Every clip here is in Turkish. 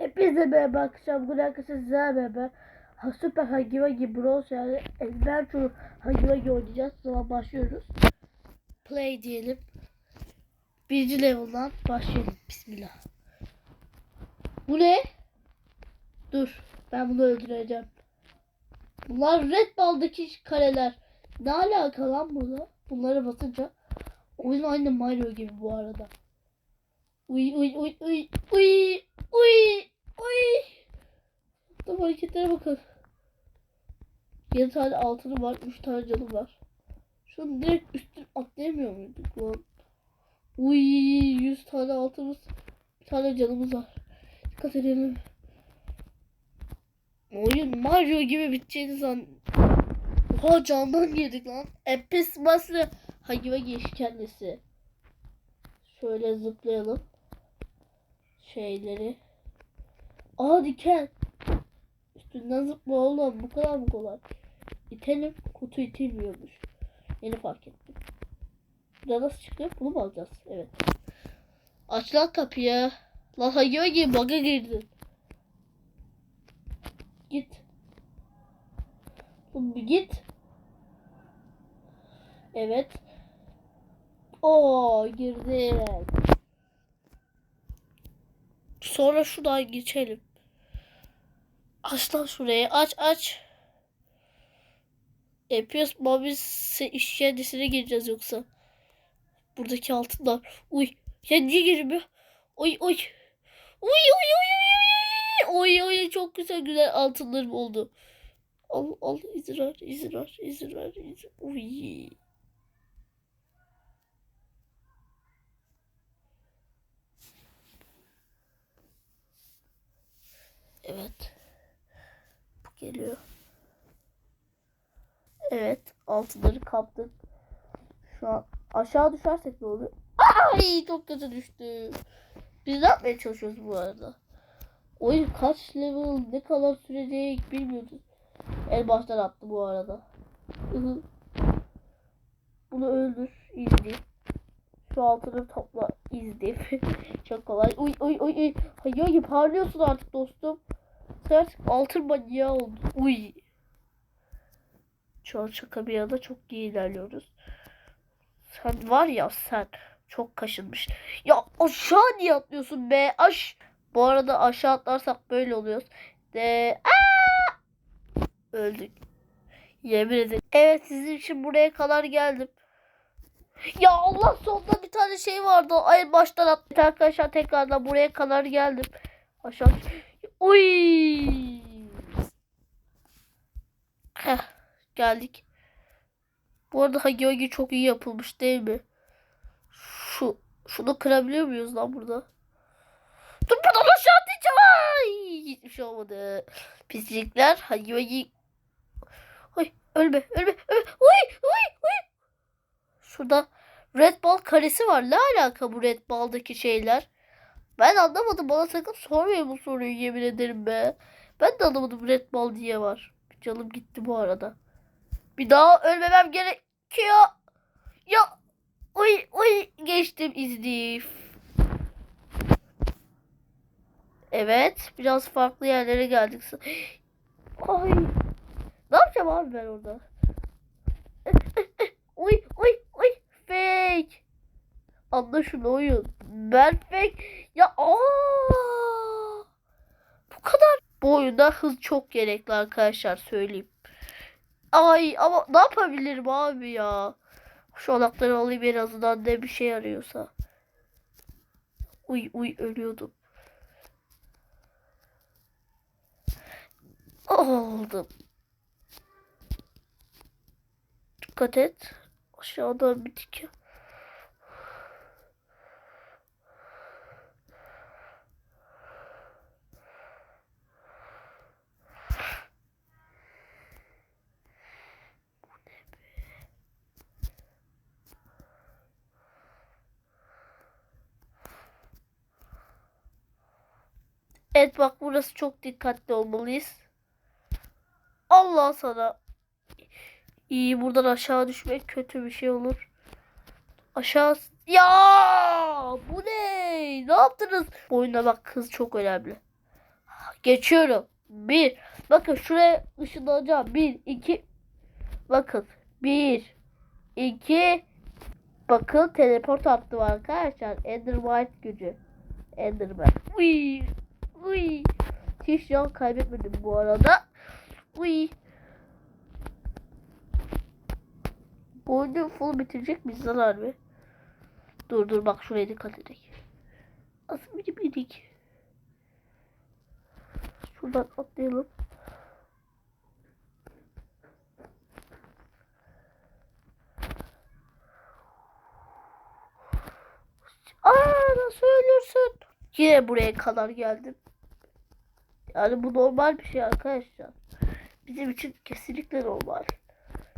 Hepinize merhaba akşam. Bugün arkadaşlar sizlerle beraber Süper Hagi Vagi Bros yani Adventure Hagi Vagi oynayacağız. Zaman başlıyoruz. Play diyelim. Birinci level'dan başlayalım. Bismillah. Bu ne? Dur. Ben bunu öldüreceğim. Bunlar Red Ball'daki kareler. Ne alaka lan bunu? Bunları basınca. Oyun aynı Mario gibi bu arada. Uy uy uy uy uy uy uy. Tam hareketlere bakın. 7 tane altını var, 3 tane canı var. Şunu direkt üstüne atlayamıyor muyduk lan? Uy 100 tane altımız, bir tane canımız var. Dikkat edelim. Oyun Mario gibi biteceğini zan. Oha candan girdik lan. Epis baslı. Hagiva geç kendisi. Şöyle zıplayalım. Şeyleri. Aa diken. Üstünden zıpla oğlum. Bu kadar mı kolay? İtelim. Kutu itilmiyormuş. Yeni fark ettim. Burada nasıl çıkıyor? Bunu mu alacağız? Evet. Aç lan kapıyı. Lan gibi bug'a girdin. Git. Bir git. Evet. Oo girdik. Sonra şuradan geçelim. Aç lan şurayı. Aç aç. Yapıyoruz. Biz iş kendisine gireceğiz yoksa. Buradaki altınlar. Uy. Ya niye girmiyor? Oy oy. Uy uy uy uy uy. Oy oy çok güzel güzel altınlarım oldu. Al al izin ver izin ver izin ver izin. Uy. Evet. Bu geliyor. Evet. Altınları kaptık. Şu an aşağı düşersek ne olur? Ay çok kötü düştüm. Biz ne yapmaya çalışıyoruz bu arada? Oyun kaç level ne kadar sürecek bilmiyoruz. El baştan attı bu arada. Bunu öldür. izle. Şu altını topla. izle. Çok kolay. Uy uy uy uy. Hayır parlıyorsun artık dostum. Artık altın manyağı oldun. Uy. Şu an şaka bir yana çok iyi ilerliyoruz. Sen var ya sen çok kaşınmış. Ya aşağı niye atlıyorsun be? Aş. Bu arada aşağı atlarsak böyle oluyoruz. De Aa! öldük. Yemin ederim. Evet sizin için buraya kadar geldim. Ya Allah sonunda bir tane şey vardı. Ay baştan attık arkadaşlar tekrardan buraya kadar geldim. Aşağı. Uy. Heh, geldik. Bu arada Hagi çok iyi yapılmış değil mi? Şu şunu kırabiliyor muyuz lan burada? Dur buradan aşağı atlayacağım. Ay, hiçbir şey olmadı. Pislikler Hagi Vagi. Ay ölme ölme ölme. Uy uy uy. Şurada Red Ball karesi var. Ne alaka bu Red Ball'daki şeyler? Ben anlamadım. Bana sakın sormayın bu soruyu yemin ederim be. Ben de anlamadım Red Ball diye var. Canım gitti bu arada. Bir daha ölmemem gerekiyor. Ya uy uy geçtim iznif. Evet. Biraz farklı yerlere geldik. Ay. Ne yapacağım abi ben orada? Uy uy uy fake. Anla şunu oyun. Fake. Ya aa. Bu kadar. Bu oyunda hız çok gerekli arkadaşlar söyleyeyim. Ay ama ne yapabilirim abi ya? Şu anahtarı alayım en azından ne bir şey arıyorsa. Uy uy ölüyordum. Oldum. Dikkat et. Aşağıdan bir tike. Evet bak burası çok dikkatli olmalıyız. Allah sana. İyi buradan aşağı düşmek kötü bir şey olur. Aşağı. Ya bu ne? Ne yaptınız? Bu oyunda bak kız çok önemli. Geçiyorum. Bir. Bakın şuraya ışınlanacağım. Bir, iki. Bakın. Bir, iki. Bakın teleport attı var arkadaşlar. Ender White gücü. Enderman. Uy. Uy. Hiç can kaybetmedim bu arada. Uy. Bu oyunu full bitirecek miyiz lan harbi? Dur dur bak şuraya dikkat edelim. Asıl bir minik. Şuradan atlayalım. Aa nasıl ölürsün? Yine buraya kadar geldim. Yani bu normal bir şey arkadaşlar. Bizim için kesinlikle normal.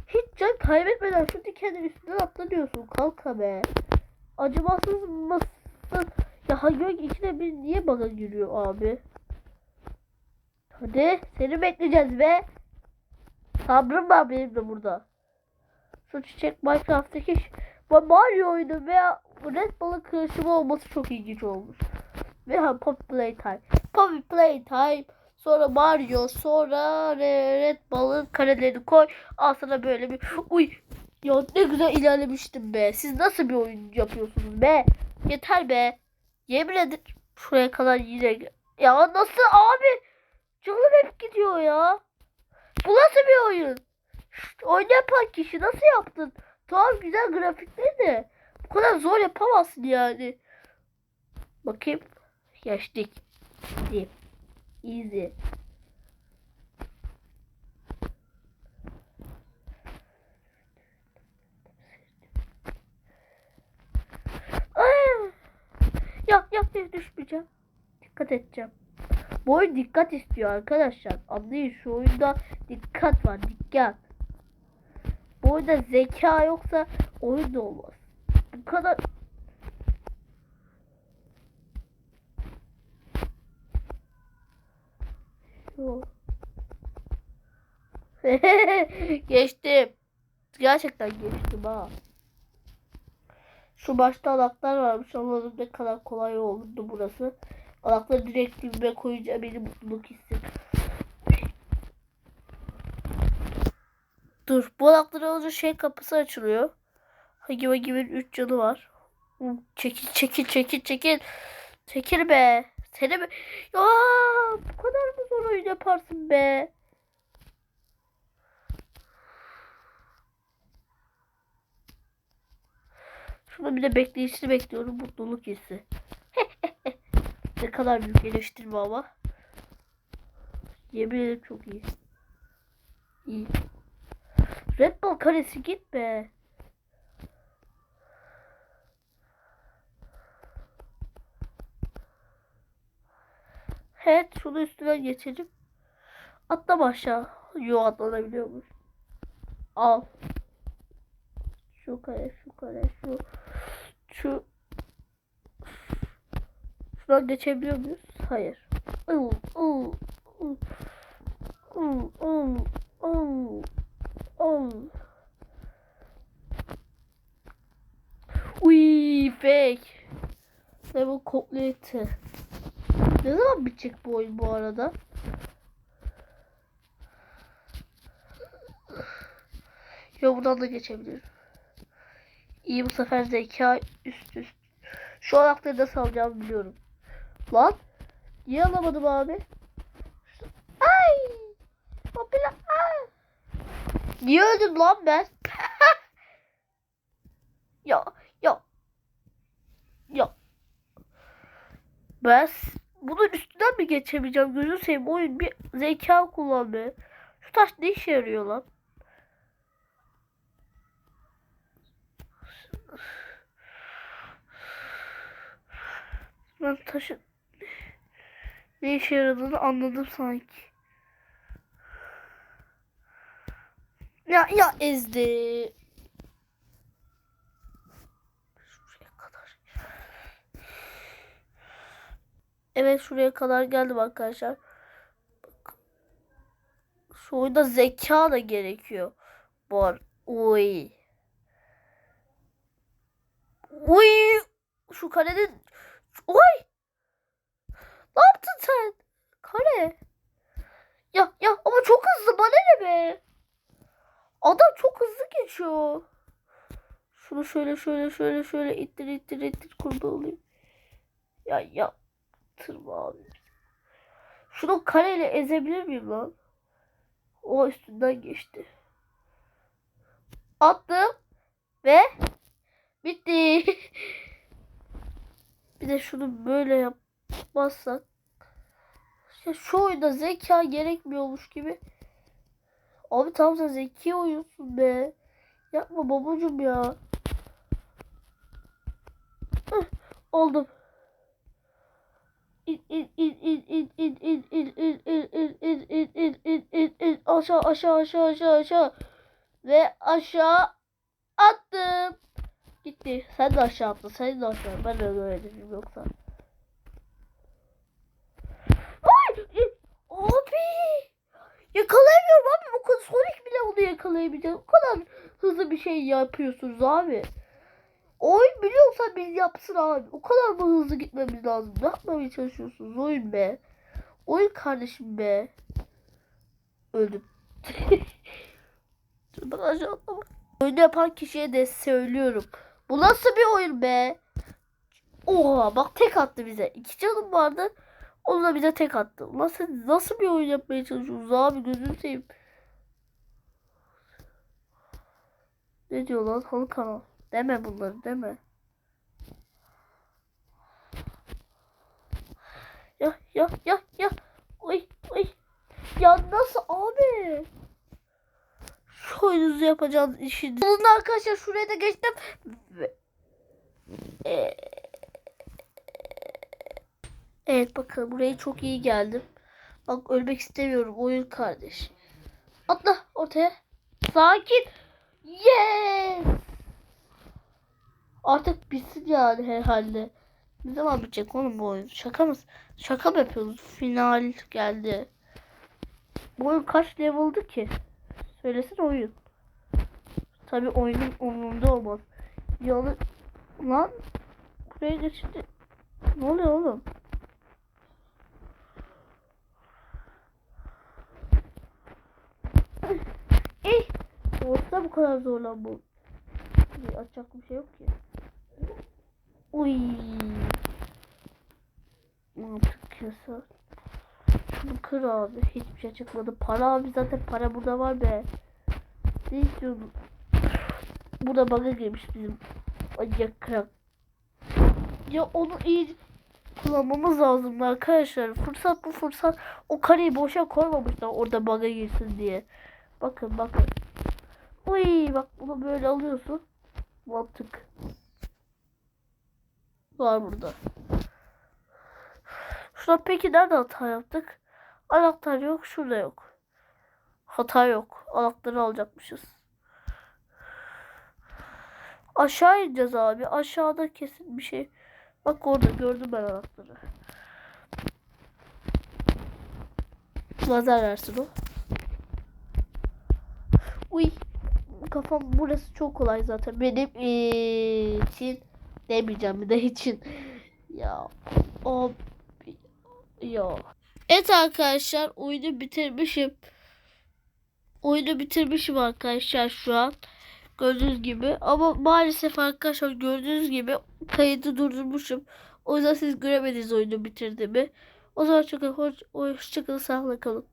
Hiç can kaybetmeden şu dikenin üstünden atlanıyorsun. Kalka be. Acımasız mısın? Ya hayır ikide bir niye bana giriyor abi? Hadi seni bekleyeceğiz be. Sabrım var benim de burada. Şu çiçek Minecraft'taki Mario oyunu veya Red Bull'ın karışımı olması çok ilginç olmuş. Ve ha Poppy Playtime. Poppy Playtime. Sonra Mario. Sonra Re- Red Bull'ın karelerini koy. Al sana böyle bir uy. Ya ne güzel ilerlemiştim be. Siz nasıl bir oyun yapıyorsunuz be? Yeter be. Yemin ederim şuraya kadar yine Ya nasıl abi? Canım hep gidiyor ya. Bu nasıl bir oyun? Şşt, oyun yapan kişi nasıl yaptın? Tamam güzel grafikleri de. Bu kadar zor yapamazsın yani. Bakayım. Geçtik. Easy. Easy. Ay. Yok yok yok düşmeyeceğim. Dikkat edeceğim. Bu oyun dikkat istiyor arkadaşlar. Anlayın şu oyunda dikkat var dikkat. Bu oyunda zeka yoksa oyun da olmaz. Bu kadar Şu. geçtim. Gerçekten geçtim ha. Şu başta alaklar varmış ama ne kadar kolay oldu burası. Alakları direkt dibime koyunca beni mutluluk hissi. Dur bu alakları alınca şey kapısı açılıyor. Hagi Vagi'nin 3 canı var. Çekil çekil çekil çekil. Çekil be. Seni mi? Ya bu kadar mı zor oyun yaparsın be? Şunu bir de bekleyişini bekliyorum. Mutluluk hissi. ne kadar büyük eleştirme ama. Yemin ederim çok iyi. İyi. Red Bull karesi git be. Evet şunu üstüne geçelim. Atlama aşağı. Yo atlanabiliyormuş. Al. Şu kare, şu kare, şu. Şu. Şuradan geçebiliyor muyuz? Hayır. Iı, ıı, ıı. Iı, ıı, ıı, ıı. Uy fake. Level complete. Ne zaman bitecek bu oyun bu arada? Yo buradan da geçebilirim. İyi bu sefer zeka üst üst. Şu anahtarı nasıl alacağımı biliyorum. Lan. Niye alamadım abi? Ay. Popüler. Ay. Niye öldüm lan ben? ya ya. Ya. Ben bunun üstünden mi geçemeyeceğim? Gözünü seveyim oyun bir zeka kullan be. Şu taş ne işe yarıyor lan? Ben taşın ne işe yaradığını anladım sanki. Ya ya ezdi. Evet şuraya kadar geldim arkadaşlar. Bak. Şu oyunda zeka da gerekiyor. Bu arada. Oy. Oy. Şu karenin. Oy. Ne yaptın sen? Kare. Ya ya ama çok hızlı bana ne be? Adam çok hızlı geçiyor. Şunu şöyle şöyle şöyle şöyle ittir ittir ittir kurban olayım. Ya ya tırma. Şunu kareyle ezebilir miyim lan? O üstünden geçti. Attım ve bitti. bir de şunu böyle yapmazsak ya şu oyunda zeka gerekmiyormuş gibi. Abi tamam sen zeki oyunsun be. Yapma babacım ya. Hıh, oldum. Aşağı aşağı aşağı aşağı aşağı ve aşağı attım. Gitti. Sen de aşağı attın. Sen de aşağı. Ben de öyle dedim yoksa. Ay! Abi! Yakalayamıyorum abi. Bu kadar Sonic bile onu yakalayabilecek. O kadar hızlı bir şey yapıyorsunuz abi. Oyun biliyorsa biz yapsın abi. O kadar mı hızlı gitmemiz lazım? Ne yapmaya çalışıyorsunuz oyun be? Oyun kardeşim be. Öldüm. Ben aşağı. Oyunu yapan kişiye de söylüyorum. Bu nasıl bir oyun be? Oha bak tek attı bize. İki canım vardı. Onu da bize tek attı. Nasıl, nasıl bir oyun yapmaya çalışıyorsunuz abi gözünü seveyim. Ne diyor lan halı kanal? Deme bunları deme. Ya ya ya ya. Oy oy. Ya nasıl abi? Şu oyununuzu yapacağınız işi. Bunun arkadaşlar şuraya da geçtim. Ee, Evet bakın buraya çok iyi geldim. Bak ölmek istemiyorum oyun kardeş. Atla ortaya. Sakin. Yes. Artık bitsin yani herhalde. Ne zaman bitecek oğlum bu oyun? Şaka mı? Şaka mı yapıyoruz? Final geldi. Bu oyun kaç level'dı ki? Söylesene oyun. Tabi oyunun umurunda olmaz. Yalı... Lan buraya geçti. Ne oluyor oğlum? Eh! Orta bu kadar zor lan bu. Açacak bir şey yok ki. Uy. Ne yaptık yasa? Şunu kır abi. Hiçbir şey çıkmadı. Para abi zaten para burada var be. Ne istiyordun? Burada bug'a girmiş bizim. Acık kırak. Ya onu iyi kullanmamız lazım arkadaşlar. Fırsat bu fırsat. O kareyi boşa koymamışlar orada bug'a girsin diye. Bakın bakın. Uy bak bunu böyle alıyorsun. Mantık. Var burada. Şurada peki nerede hata yaptık? Anahtar yok. Şurada yok. Hata yok. Anahtarı alacakmışız. Aşağı ineceğiz abi. Aşağıda kesin bir şey. Bak orada gördüm ben anahtarı. Lazer versin o. Uy. Kafam burası çok kolay zaten. Benim için demeyeceğim bir de için. Ya. O ya. Evet arkadaşlar oyunu bitirmişim. Oyunu bitirmişim arkadaşlar şu an. Gördüğünüz gibi. Ama maalesef arkadaşlar gördüğünüz gibi kaydı durdurmuşum. O yüzden siz göremediniz oyunu bitirdiğimi. O zaman çok hoş, hoşçakalın sağlıkla kalın.